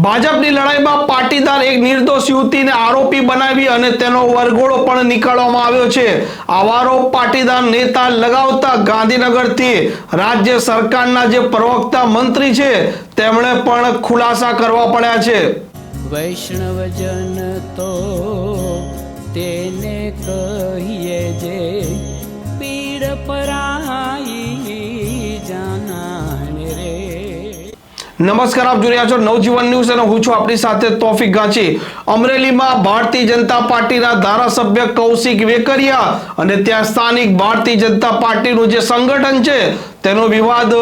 ભાજપની લડાઈમાં પાટીદાર એક નિર્દોષ યુવતીને આરોપી બનાવી અને તેનો વરઘોડો પણ નીકાળવામાં આવ્યો છે. આવારો પાટીદાર નેતા લગાવતા ગાંધીનગરથી રાજ્ય સરકારના જે પ્રવક્તા મંત્રી છે, તેમણે પણ ખુલાસા કરવા પડ્યા છે. વૈષ્ણવજન તો તેને કહીએ જે પીડ પરાઈ નમસ્કાર, આપ જોઈ રહ્યા છો નવજીવન ન્યૂઝ અને હું છું આપણી સાથે તોફિક ગાંચી. અમરેલીમાં ભારતીય જનતા પાર્ટીના ધારાસભ્ય કૌશિક વેકરિયા અને ત્યાં સ્થાનિક ભારતીય જનતા પાર્ટીનું જે સંગઠન છે તેનો વિવાદ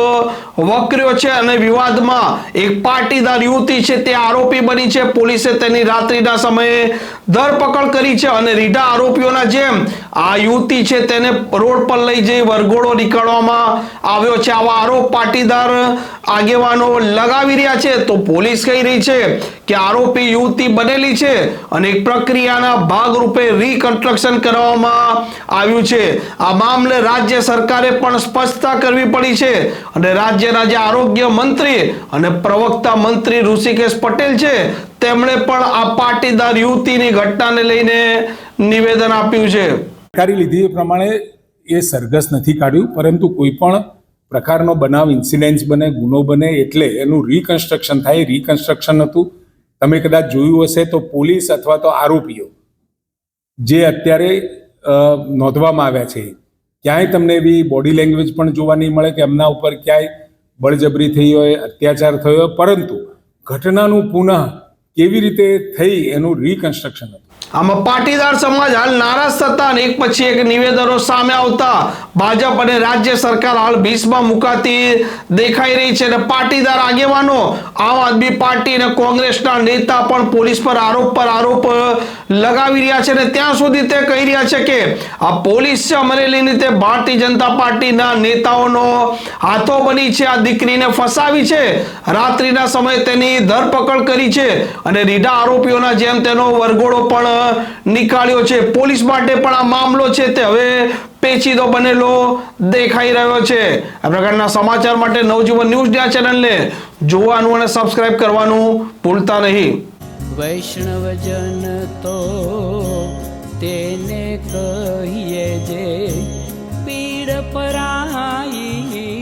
વકર્યો છે અને વિવાદમાં એક પાટીદાર યુવતી છે તે આરોપી બની છે. પોલીસે તેની રાત્રિના સમયે ધરપકડ કરી છે અને રીઢા આરોપીઓના જેમ આ યુવતી છે તેને રોડ પર લઈ જઈ વરઘોડો નીકળવામાં આવ્યો છે. આવા આરોપ પાટીદાર આગેવાનો લગાવી રહ્યા છે. તો પોલીસ કહી રહી છે કે આરોપી યુવતી બનેલી છે અને એક પ્રક્રિયાના ભાગરૂપે રીકન્સ્ટ્રક્શન કરવામાં આવ્યું છે. આ મામલે રાજ્ય સરકારે પણ સ્પષ્ટતા કરવી પડી છે અને રાજ્યના જે આરોગ્ય મંત્રી અને પ્રવક્તા મંત્રી ઋષિકેશ પટેલ છે, તેમણે પણ આ પાટીદાર યુવતીની ઘટનાને લઈને નિવેદન આપ્યું છે. કરી લીધી એ પ્રમાણે એ સરઘસ નથી કાઢ્યું, પરંતુ કોઈ પણ પ્રકારનો બનાવ ઇન્સિડન્સ બને, ગુનો બને એટલે એનું રિકન્સ્ટ્રક્શન થાય રિકન્સ્ટ્રક્શન હતું. તમે કદાચ જોયું હશે તો પોલીસ અથવા તો આરોપીઓ જે અત્યારે નોંધવામાં આવ્યા છે ક્યાંય તમને એવી બોડી લેંગ્વેજ પણ જોવા નહીં મળે કે એમના ઉપર ક્યાંય બળજબરી થઈ હોય, અત્યાચાર થયો હોય. પરંતુ ઘટનાનું પુનઃ કેવી રીતે થઈ એનું રિકન્સ્ટ્રક્શન હતું? આમાં પાટીદાર સમાજ હાલ નારાજ થતા અને એક પછી એક નિવેદનો સામે આવતા ભાજપ અને રાજ્ય સરકાર હાલ ભીસમાં મુકાતી દેખાઈ રહી છે અને પાટીદાર આગેવાનો, આમ આદમી પાર્ટી અને કોંગ્રેસના નેતા પણ પોલીસ પર આરોપ પર આરોપ લગાવી રહ્યા છે અને ત્યાં સુધી તે કહી રહ્યા છે કે આ પોલીસ છે અમરેલીની તે ભારતીય જનતા પાર્ટીના નેતાઓનો હાથો બની છે, આ દીકરીને ફસાવી છે. રાત્રિના સમયે તેની ધરપકડ કરી છે અને રીઢા આરોપીઓના જેમ તેનો વરઘોડો પણ નીકાળ્યો છે. પોલીસ માટે પણ આ મામલો છે તે હવે પેચીદો બનેલો દેખાઈ રહ્યો છે. આ પ્રકારના સમાચાર માટે નવજીવન ન્યૂઝ આ ચેનલને જોવાનું અને સબસ્ક્રાઇબ કરવાનું ભૂલતા નહીં. વૈષ્ણવજન તો તેને કહીએ જે પીડ પરાઈ